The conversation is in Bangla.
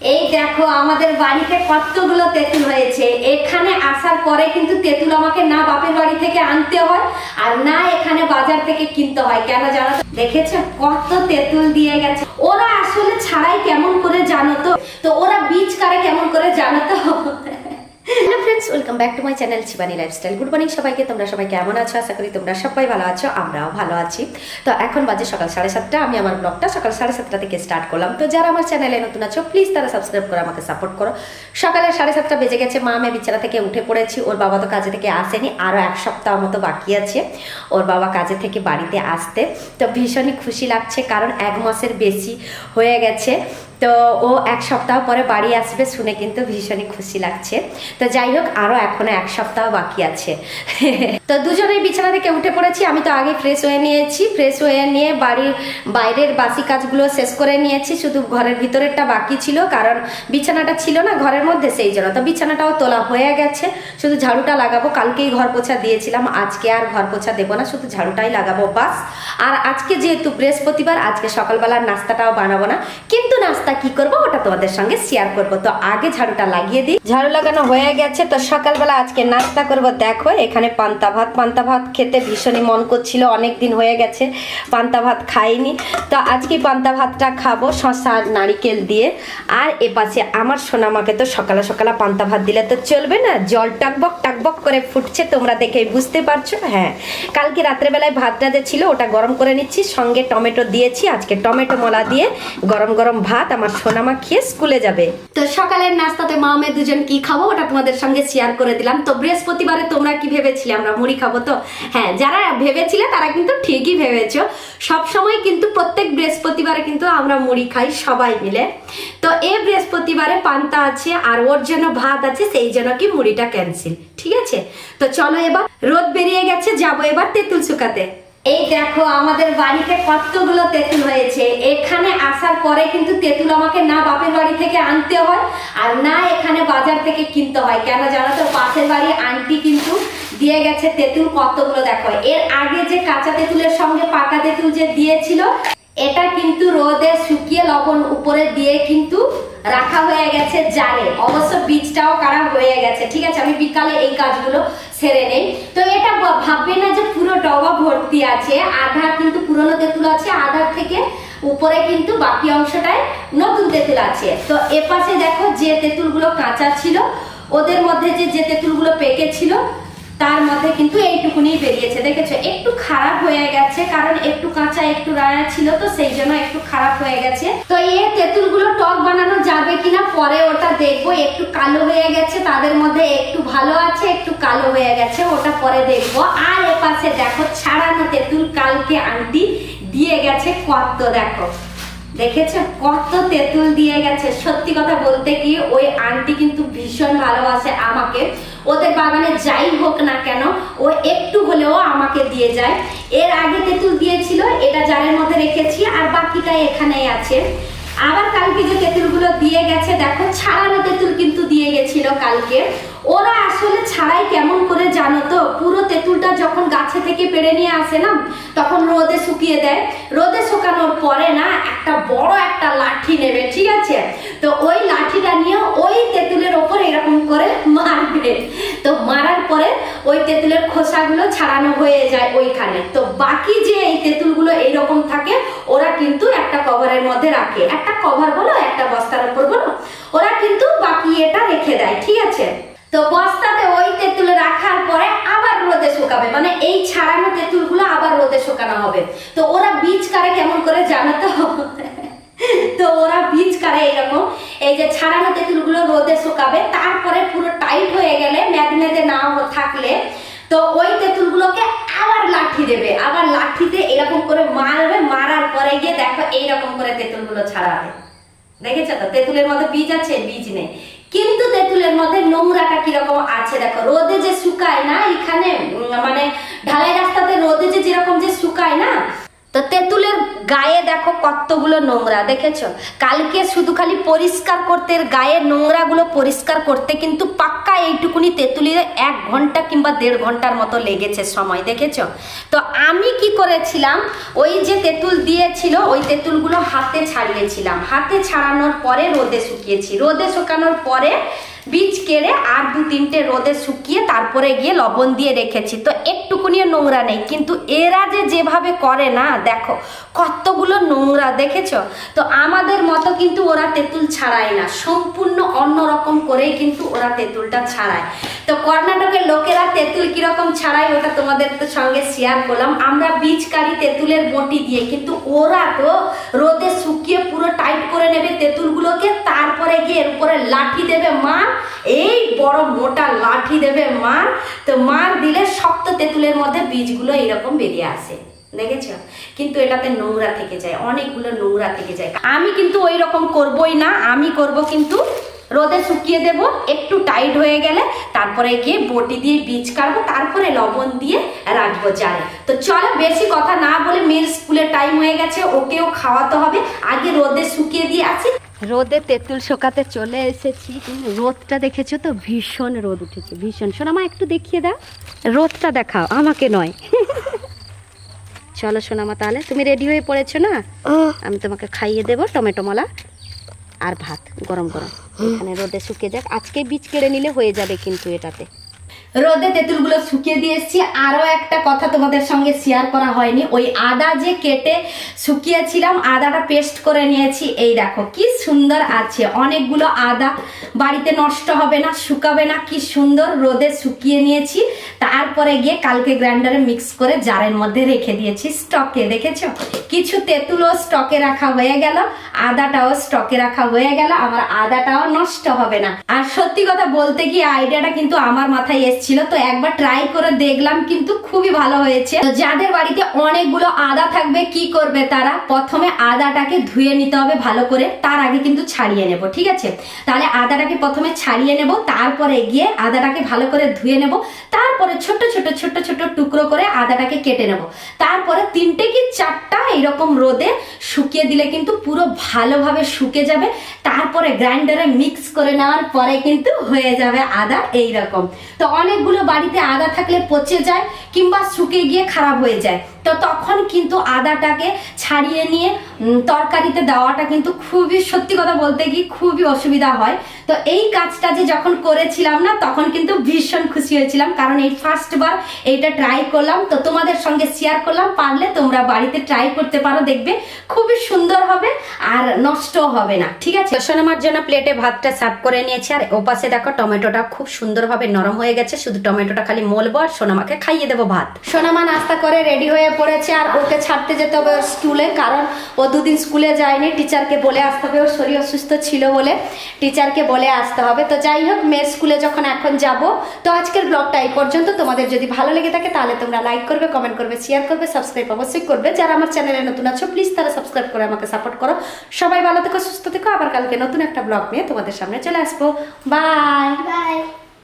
এই দেখো, আমাদের বাড়িতে কতগুলো তেঁতুল হয়েছে। এখানে আসার পরে কিন্তু তেঁতুল আমাকে না বাপের বাড়ি থেকে আনতে হয় আর না এখানে বাজার থেকে কিনতে হয়। কেন জানো তো? দেখেছ? কত তেঁতুল দিয়ে গেছে। ওরা আসলে ছাড়াই কেমন করে জানো তো? তো ওরা বীজ কারে কেমন করে জানো তো? Friends welcome back to my channel Shivani lifestyle good morning সবাইকে। তোমরা সবাই কেমন আছো? আশা করি তোমরা সবাই ভালো আছো, আমরাও ভালো আছি। তো এখন বাজে সকাল সাড়ে সাতটা। আমি আমার ব্লগটা সকাল সাড়ে সাতটা থেকে স্টার্ট করলাম। তো যারা আমার চ্যানেলে নতুন আছো প্লিজ তারা সাবস্ক্রাইব করে, আমাকে সাপোর্ট করো। সকালে সাড়ে সাতটা বেজে গেছে। মা, আমি বিছানা থেকে উঠে পড়েছি। ওর বাবা তো কাজে থেকে আসেনি। আরও এক সপ্তাহ মতো বাকি আছে ওর বাবা কাজে থেকে বাড়িতে আসতে। তো ভীষণই খুশি লাগছে, কারণ এক মাসের বেশি হয়ে গেছে। তো ও এক সপ্তাহ পরে বাড়ি আসবে শুনে কিন্তু ভীষণই খুশি লাগছে। তো যাই হোক আরও এখনও এক সপ্তাহ বাকি আছে। তো দুজনেই বিছানা থেকে উঠে পড়েছি, আমি তো আগে ফ্রেশ হয়ে নিয়েছি। ফ্রেশ হয়ে নিয়ে বাড়ির বাইরের বাসি কাজগুলো শেষ করে নিয়েছি, শুধু ঘরের ভিতরেরটা বাকি ছিল, কারণ বিছানাটা ছিল না ঘরের মধ্যে সেই জন্য। তো বিছানাটাও তোলা হয়ে গেছে, শুধু ঝাড়ুটা লাগাবো, কালকেই ঘর পোছা দিয়েছিলাম, আজকে আর ঘর পোছা দেবো না, শুধু ঝাড়ুটাই লাগাবো, বাস। আর আজকে যেহেতু বৃহস্পতিবার, আজকে সকালবেলার নাস্তাটাও বানাবো না। কিন্তু নাস্তা কি করব, ওটা তোমাদের সঙ্গে শেয়ার করব। তো আগে ঝাড়ুটা লাগিয়ে দিই। ঝাড়ু লাগানো হয়ে গেছে, তো সকালবেলা আজকে নাস্তা করব। দেখো, এখানে পান্তা ভাত। পান্তা ভাত খেতে ভীষণই মন করছিল অনেক দিন হয়ে গেছে, পান্তা ভাত খাইনি। তো আজকে পান্তা ভাতটা খাব শশা আর নারিকেল দিয়ে। আর এপাশে আমার সোনামাকে তো সকালে সকালে পান্তা ভাত দিলে তো চলবে না। জল টাকবক টাকবক করে ফুটছে, তোমরা দেখেই বুঝতে পারছ। হ্যাঁ কালকে রাত্রেবেলায় ভাতটা যে ছিল, ওটা গরম করে নিচ্ছি, সঙ্গে টমেটো দিয়েছি। আজকে টমেটো মলা দিয়ে গরম গরম ভাত আমার সোনামা খেয়ে স্কুলে যাবে। তো সকালের নাস্তাতে মা মেয়ে দুজন কি খাব, ওটা তোমাদের সঙ্গে শেয়ার করে দিলাম। তো বৃহস্পতিবারে তোমরা কি ভেবেছিলে? আমরা মুড়ি খাব তো? হ্যাঁ যারা ভেবেছিলে তারা কিন্তু ঠিকই ভেবেছো। সব সময় কিন্তু প্রত্যেক বৃহস্পতিবারে কিন্তু আমরা মুড়ি খাই সবাই মিলে। তো এ বৃহস্পতিবারে পান্তা আছে, আর ওর জন্য ভাত আছে, সেই জন্য কি মুড়িটা ক্যান্সেল ঠিক আছে? তো চলো এবার, রোদ বেরিয়ে গেছে, যাব এবার তেঁতুল শুকাতে। এই দেখো, আমাদের বাড়িতে কতগুলো তেঁতুল হয়েছে। এখানে আসার পরে কিন্তু তেঁতুল আমাকে না বাপের বাড়ি থেকে আনতে হয় আর না এখানে বাজার থেকে কিনতে হয়। কেন জানো তো? পাশের বাড়ি আন্টি কিন্তু দিয়ে গেছে তেঁতুল কতগুলো দেখো। এর আগে যে কাঁচা তেঁতুলের সঙ্গে পাকা তেঁতুল যে দিয়েছিল, এটা কিন্তু রোদে শুকিয়ে লবণ উপরে দিয়ে কিন্তু রাখা হয়ে গেছে জারে। অবশ্য বীজটাও কাটা হয়ে গেছে। ঠিক আছে, আমি বিকালে এই কাজগুলো সেরে নেই। ভাববে না যে পুরো ডবা ভর্তি আছে আধা কিন্তু পুরনো তেঁতুল আছে আধা থেকে উপরে কিন্তু বাকি অংশটায় নতুন তেঁতুল আছে। তো এপাশে দেখো যে তেঁতুলগুলো কাঁচা ছিল, ওদের মধ্যে যে যে তেঁতুলগুলো পেকে ছিল, তার মধ্যে কিন্তু এইটুকুনি হয়ে গেছে, কারণ একটু কাঁচা, একটু রায়া ছিল তো সেই জন্য একটু খারাপ হয়ে গেছে। তো এই তেঁতুলগুলো টক বানানো যাবে কিনা পরে ওটা দেখব। একটু কালো হয়ে গেছে, তাদের মধ্যে একটু ভালো আছে, একটু কালো হয়ে গেছে, ওটা পরে দেখব। আর এপাশে দেখো, ছাড়ানো তেঁতুল কালকে আন্টি দিয়ে গেছে কত দেখো। দেখেছ? কত তেঁতুল দিয়ে গেছে। সত্যি কথা বলতে কি ওই আন্টি কিন্তু ভীষণ ভালোবাসে আমাকে। ওদের বাগানে যাই হোক না কেন, ও একটু হলেও আমাকে দিয়ে যায়। এর আগে তেঁতুল দিয়েছিল, এটা জারের মধ্যে রেখেছি, আর বাকিটা এখানেই আছে। আবার কালকে যে তেঁতুলগুলো দিয়ে গেছে, দেখো, ছাড়ানো তেঁতুল কিন্তু দিয়ে গেছিল কালকে। ওরা আসলে ছাড়াই কেমন করে জানো তো? পুরো তেঁতুলটা যখন গাছে থেকে পেড়ে নিয়ে আসে না, তখন রোদে শুকিয়ে দেয়। রোদে শুকানোর পরে না, একটা বড় একটা লাঠি নেবে, ঠিক আছে? তো ওই লাঠিটা নিয়ে ওই তেঁতুলের ওপর এরকম করে মারবে। তো মারার পরে ওই তেঁতুলের খোসাগুলো ছাড়ানো হয়ে যায় ওইখানে। তো বাকি যে তেঁতুলগুলো এইরকম থাকে, ওরা কিন্তু একটা কভারের মধ্যে রাখে। একটা কভার বলো, একটা বস্তার উপর বলো, ওরা কিন্তু বাকি এটা রেখে দেয়, ঠিক আছে? তো বস্তাতে ওই তেঁতুল রাখার পরে আবার রোদে শুকাবে মানে এই ছাড়ানো তেঁতুলগুলো আবার রোদে শুকানো হবে। তো ওরা বীজ কারে কেমন করে জানো তো? তো ওরা বীজ কারে এরকম, এই যে ছাড়ানো তেঁতুলগুলো রোদে শুকাবে, তারপরে পুরো টাইট হয়ে গেলে ম্যাগনেটে না থাকলে তো ওই তেঁতুলগুলোকে আবার লাঠি দেবে, আবার লাঠিতে এরকম করে মারবে, মারার পরে গিয়ে দেখো এইরকম করে তেঁতুলগুলো ছাড়াবে। দেখেছ তো? তেঁতুলের মধ্যে বীজ আছে? বীজ নেই। কিন্তু তেঁতুলের মধ্যে নোংরাটা কীরকম আছে দেখো? রোদে যে শুকায় না এখানে মানে ঢালাই রাস্তাতে রোদে যে যেরকম যে শুকায় না, তো তেঁতুলের গায়ে দেখো কতগুলো নোংরা, দেখেছ? কালকে শুধু খালি পরিষ্কার করতে গায়ে নোংরাগুলো পরিষ্কার করতে কিন্তু পাক্কা এইটুকুনি তেঁতুলির এক ঘণ্টা কিংবা দেড় ঘণ্টার মতো লেগেছে সময়, দেখেছ? তো আমি কি করেছিলাম? ওই যে তেঁতুল দিয়েছিল, ওই তেঁতুলগুলো হাতে ছাড়িয়েছিলাম। হাতে ছাড়ানোর পরে রোদে শুকিয়েছি। রোদে শুকানোর পরে বীজ কেড়ে আর দু তিনটে রোদে শুকিয়ে তারপরে গিয়ে লবণ দিয়ে রেখেছি। তো একটুকুনিও নোংরা নেই, কিন্তু এরা যে যেভাবে করে না, দেখো, কতগুলো নোংরা, দেখেছ? তো আমাদের মতো কিন্তু ওরা তেঁতুল ছাড়ায় না, সম্পূর্ণ অন্যরকম করেই কিন্তু ওরা তেঁতুলটা ছাড়ায়। তো কর্ণাটকের লোকেরা তেঁতুল কীরকম ছাড়ায়, ওটা তোমাদের তো সঙ্গে শেয়ার করলাম। আমরা বীজ কারি তেঁতুলের বটি দিয়ে, কিন্তু ওরা তো রোদে শুকিয়ে পুরো টাইট করে নেবে উপরে লাঠি দেবে মার এই বড় মোটা লাঠি দেবে মার তো মার দিলে শক্ত তেঁতুলের মধ্যে বীজগুলো এরকম বেরিয়ে আসে, দেখেছ? কিন্তু এটাতে নোংরা থেকে যায়, অনেকগুলো নোংরা থেকে যায়। আমি কিন্তু ওই রকম করবই না, আমি করব কিন্তু রোদে শুকিয়ে দেব, একটু টাইট হয়ে গেলে তারপরে গিয়ে বটি দিয়ে বীজ কাটবো তারপরে লবণ দিয়ে রাখব জারে। তো চলো বেশি কথা না বলে, মেয়ের স্কুলের টাইম হয়ে গেছে, ওকেও খাওয়াতে হবে। আগে রোদে শুকিয়ে দিয়ে আসি রোদে তেঁতুল শোকাতে চলে এসেছি। রোদটা দেখেছ তো? ভীষণ রোদ উঠেছে, ভীষণ। সোনামা একটু দেখিয়ে দাও। রোদটা দেখাও, আমাকে নয়। চলো সোনামা তাহলে। তুমি রেডি হয়ে পড়েছো না? আমি তোমাকে খাইয়ে দেবো টমেটো মলা আর ভাত, গরম গরম। এখানে রোদে শুকিয়ে যাক। আজকে বীজ কেড়ে নিলে হয়ে যাবে কিন্তু এটাতে। রোদে তেঁতুলগুলো শুকিয়ে দিয়ে এসেছি। আরও একটা কথা তোমাদের সঙ্গে শেয়ার করা হয়নি। ওই আদা যে কেটে শুকিয়েছিলাম, আদাটা পেস্ট করে নিয়েছি। এই দেখো, কি সুন্দর আছে। অনেকগুলো আদা বাড়িতে নষ্ট হবে না, শুকাবে না। কি সুন্দর রোদে শুকিয়ে নিয়েছি। তারপরে গিয়ে কালকে গ্রাইন্ডারে মিক্স করে জারের মধ্যে রেখে দিয়েছি। স্টকে দেখেছ? কিছু তেঁতুলও স্টকে রাখা হয়ে গেল। আদাটাও স্টকে রাখা হয়ে গেল। আমার আদাটাও নষ্ট হবে না। আর সত্যি কথা বলতে গিয়ে আইডিয়াটা কিন্তু আমার মাথায় এসেছিল তো একবার ট্রাই করে দেখলাম কিন্তু খুবই ভালো হয়েছে। তো যাদের বাড়িতে অনেকগুলো আদা থাকবে, কি করবে তারা? প্রথমে আদাটাকে ধুয়ে নিতে হবে ভালো করে, তার আগে কিন্তু ছাড়িয়ে নেব, ঠিক আছে? তাহলে আদাটাকে প্রথমে ছাড়িয়ে নেব, তারপরে গিয়ে আদাটাকে ভালো করে ধুয়ে নেব, তারপরে ছোট ছোট ছোট ছোট টুকরো করে আদাটাকে কেটে নেব। তারপরে তিনটে কি চারটা এরকম রোদে শুকিয়ে দিলে কিন্তু পুরো ভালোভাবে শুকে যাবে, তারপরে গ্রাইন্ডারে মিক্স করে নেওয়ার পরে কিন্তু হয়ে যাবে আদা এই রকম তো অনেকগুলো বাড়িতে আগা থাকলে পচে যায় কিংবা শুকে গিয়ে খারাপ হয়ে যায়। তো তখন কিন্তু আদাটাকে ছাড়িয়ে নিয়ে তরকারিতে দেওয়াটা কিন্তু খুবই, সত্যি কথা বলতে গিয়ে খুবই অসুবিধা হয়। তো এই কাজটা যে যখন করেছিলাম না, তখন কিন্তু ভীষণ খুশি হয়েছিলাম। কারণ এই ফার্স্টবার এইটা ট্রাই করলাম। তো তোমাদের সঙ্গে শেয়ার করলাম। পারলে তোমরা বাড়িতে ট্রাই করতে পারো, দেখবে খুবই সুন্দর হবে আর নষ্টও হবে না। ঠিক আছে? সোনামার জন্য প্লেটে ভাতটা সার্ভ করে নিয়েছি। আর ওপাশে দেখো টমেটোটা খুব সুন্দরভাবে নরম হয়ে গেছে। শুধু টমেটোটা খালি মলবো আর সোনামাকে খাইয়ে দেবো ভাত। সোনামা নাস্তা করে রেডি হয়ে পড়েছে আর ওকে ছাড়তে যেতে হবে ওর স্কুলে, কারণ ও দুদিন স্কুলে যায়নি। টিচারকে বলে আসতে হবে, ওর শরীর অসুস্থ ছিল বলে টিচারকে বলে আসতে হবে। তো যাই হোক, মেয়ের স্কুলে যখন এখন যাব, তো আজকের ব্লগটা এই পর্যন্ত। তোমাদের যদি ভালো লেগে থাকে, তাহলে তোমরা লাইক করবে কমেন্ট করবে শেয়ার করবে সাবস্ক্রাইব অবশ্যই করবে। যারা আমার চ্যানেলে নতুন আছো প্লিজ তারা সাবস্ক্রাইব করে আমাকে সাপোর্ট করো। সবাই ভালো থেকো, সুস্থ থেকো। আবার কালকে নতুন একটা ব্লগ নিয়ে তোমাদের সামনে চলে আসব। Bye Bye.